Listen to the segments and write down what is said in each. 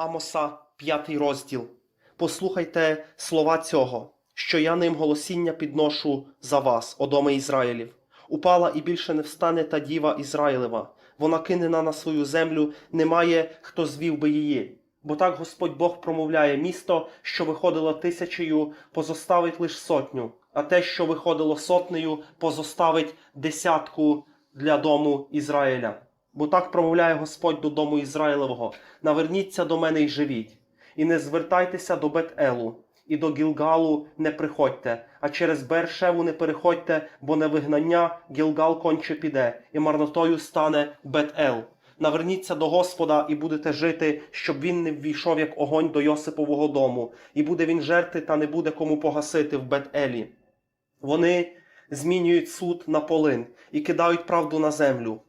Амоса, п'ятий розділ. Послухайте слова цього, що я ним голосіння підношу за вас, о доми Ізраїлів. Упала і більше не встане та діва Ізраїлева. Вона кинена на свою землю, немає хто звів би її. Бо так Господь Бог промовляє місто, що виходило тисячею, позоставить лиш сотню, а те, що виходило сотнею, позоставить десятку для дому Ізраїля. Бо так промовляє Господь до дому Ізраїлевого: наверніться до мене й живіть, і не звертайтеся до Бет-Елу, і до Гілгалу не приходьте, а через Бершеву не переходьте, бо на вигнання Гілгал конче піде, і марнотою стане Бет-Ел. Наверніться до Господа і будете жити, щоб він не ввійшов як огонь до Йосипового дому, і буде він жерти, та не буде кому погасити в Бет-Елі. Вони змінюють суд на полин і кидають правду на землю.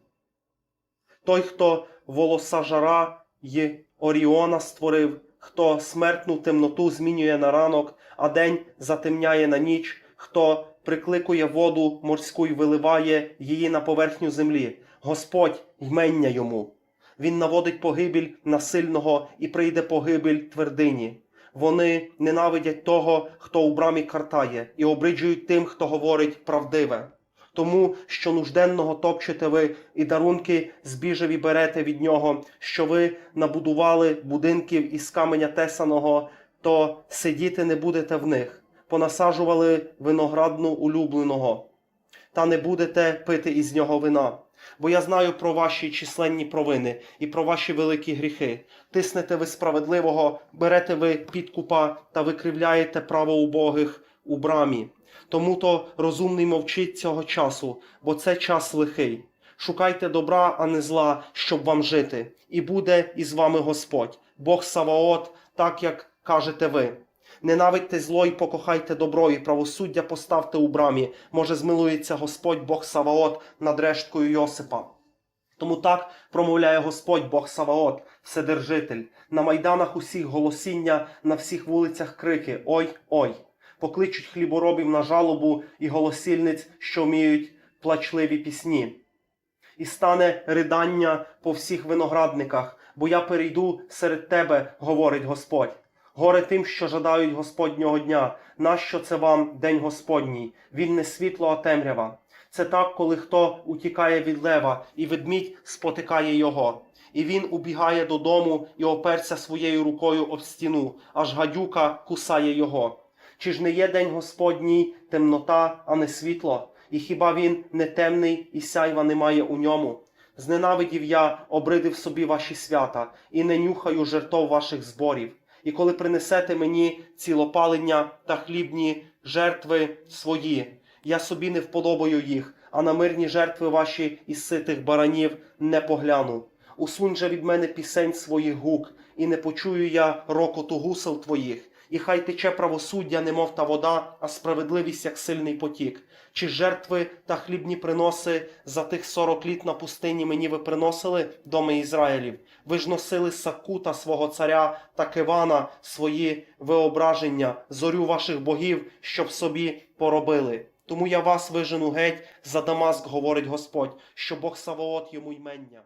Той, хто волоса жара й Оріона створив, хто смертну темноту змінює на ранок, а день затемняє на ніч, хто прикликує воду морську й виливає її на поверхню землі. Господь ймення йому. Він наводить погибель на сильного і прийде погибель твердині. Вони ненавидять того, хто у брамі картає, і обриджують тим, хто говорить правдиве. Тому що нужденного топчете ви і дарунки збіжеві берете від нього, що ви набудували будинків із каменя тесаного, то сидіти не будете в них, понасаджували виноградну улюбленого, та не будете пити із нього вина. Бо я знаю про ваші численні провини і про ваші великі гріхи. Тиснете ви справедливого, берете ви підкупа та викривляєте право убогих у брамі. Тому то розумний мовчить цього часу, бо це час лихий. Шукайте добра, а не зла, щоб вам жити, і буде із вами Господь, Бог Саваот, так як кажете ви. Ненавидьте зло і покохайте добро, і правосуддя поставте у брамі. Може, змилується Господь Бог Саваот над решткою Йосипа. Тому так промовляє Господь Бог Саваот, Вседержитель, на майданах усіх голосіння, на всіх вулицях крики Ой, ой! Покличуть хліборобів на жалобу і голосільниць, що вміють плачливі пісні. І стане ридання по всіх виноградниках, бо я перейду серед тебе, говорить Господь. Горе тим, що жадають Господнього дня. Нащо це вам день Господній? Він не світло, а темрява. Це так, коли хто утікає від лева, і ведмідь спотикає його. І він убігає додому і оперся своєю рукою об стіну, аж гадюка кусає його. Чи ж не є день Господній темнота, а не світло? І хіба він не темний і сяйва немає у ньому? Зненавидів я, обридив собі ваші свята, і не нюхаю жертов ваших зборів. І коли принесете мені цілопалення та хлібні жертви свої, я собі не вподобаю їх, а на мирні жертви ваші із ситих баранів не погляну. Усунь же від мене пісень своїх гук, і не почую я рокоту гусел твоїх. І хай тече правосуддя, немов та вода, а справедливість, як сильний потік. Чи жертви та хлібні приноси за тих сорок літ на пустині мені ви приносили, доми Ізраїлів? Ви ж носили Сакута свого царя та Кивана свої виображення, зорю ваших богів, щоб собі поробили. Тому я вас вижену геть за Дамаск, говорить Господь, що Бог Саваот йому ймення.